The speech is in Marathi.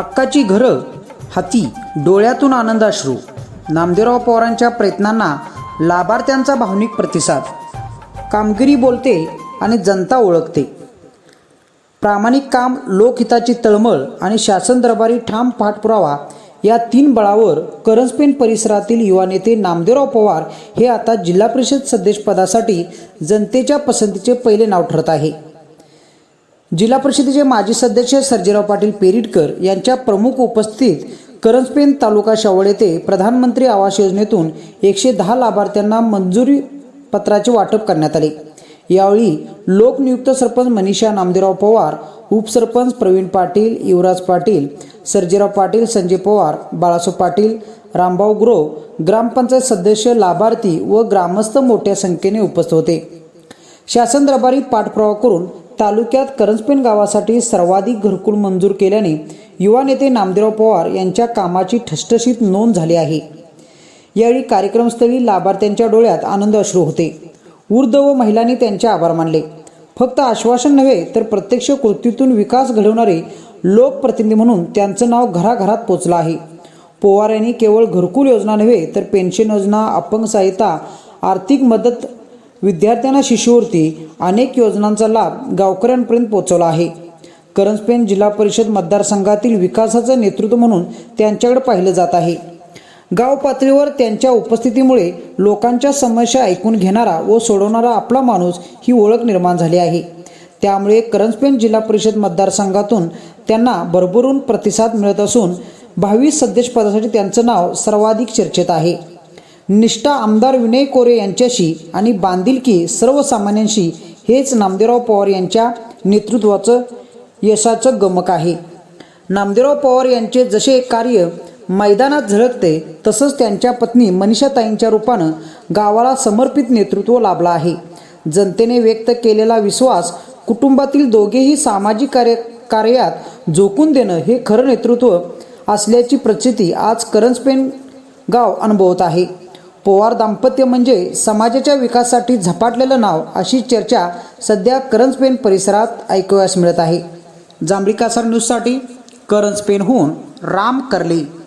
हक्काची घरं हाती डोळ्यातून आनंदाश्रू नामदेवराव पवारांच्या प्रयत्नांना लाभार्थ्यांचा भावनिक प्रतिसाद. कामगिरी बोलते आणि जनता ओळखते. प्रामाणिक काम लोकहिताची तळमळ आणि शासन दरबारी ठाम पाठपुरावा या तीन बळावर करंजपेन परिसरातील युवा नेते नामदेवराव पवार हे आता जिल्हा परिषद सदस्यपदासाठी जनतेच्या पसंतीचे पहिले नाव ठरत आहे. जिल्हा परिषदेचे माजी सदस्य सर्जेराव पाटील पेरिटकर यांच्या प्रमुख उपस्थितीत करंजपेन तालुका शावळ येथे प्रधानमंत्री आवास योजनेतून एकशे दहा लाभार्थ्यांना मंजुरी पत्राचे वाटप करण्यात आले. यावेळी लोकनियुक्त सरपंच मनीषा नामदेवराव पवार उपसरपंच प्रवीण पाटील युवराज पाटील सर्जेराव पाटील संजय पवार बाळासाहेब पाटील रामभाऊ ग्रो ग्रामपंचायत सदस्य लाभार्थी व ग्रामस्थ मोठ्या संख्येने उपस्थित होते. शासन दरबारी पाठपुरावा करून तालुक्यात करंजपेन गावासाठी सर्वाधिक घरकुल मंजूर केल्याने युवा नेते नामदेवराव पवार यांच्या कामाची ठसठशीत नोंद झाली आहे. यावेळी कार्यक्रमस्थळी लाभार्थ्यांच्या डोळ्यात आनंद अश्रू होते. वृद्ध व महिलांनी त्यांचे आभार मानले. फक्त आश्वासन नव्हे तर प्रत्यक्ष कृतीतून विकास घडवणारे लोकप्रतिनिधी म्हणून त्यांचं नाव घराघरात पोचलं आहे. पवार यांनी केवळ घरकुल योजना नव्हे तर पेन्शन योजना अपंग सहायता आर्थिक मदत विद्यार्थ्यांना शिष्यवृत्ती अनेक योजनांचा लाभ गावकऱ्यांपर्यंत पोहोचवला आहे. करंजपेन जिल्हा परिषद मतदारसंघातील विकासाचं नेतृत्व म्हणून त्यांच्याकडे पाहिलं जात आहे. गाव पातळीवर त्यांच्या उपस्थितीमुळे लोकांच्या समस्या ऐकून घेणारा व सोडवणारा आपला माणूस ही ओळख निर्माण झाली आहे. त्यामुळे करंजपेन जिल्हा परिषद मतदारसंघातून त्यांना भरभरून प्रतिसाद मिळत असून भावी पदासाठी त्यांचं नाव सर्वाधिक चर्चेत आहे. निष्ठा आमदार विनय कोरे यांच्याशी आणि बांधिलकी सर्वसामान्यांशी हेच नामदेवराव पवार यांच्या नेतृत्वाचं यशाचं गमक आहे. नामदेवराव पवार यांचे जसे कार्य मैदानात झळकते तसंच त्यांच्या पत्नी मनीषाताईंच्या रूपानं गावाला समर्पित नेतृत्व लाभलं आहे. जनतेने व्यक्त केलेला विश्वास कुटुंबातील दोघेही सामाजिक कार्य कार्यात झोकून देणं हे खरं नेतृत्व असल्याची प्रचिती आज करंजपेन गाव अनुभवत आहे. पोवार दाम्पत्य म्हणजे समाजाच्या विकासासाठी झपाटलेलं नाव अशी चर्चा सध्या करंजपेन परिसरात ऐकूयास मिळत आहे. जांभळी कासार न्यूजसाठी करंजपेनहून राम करले.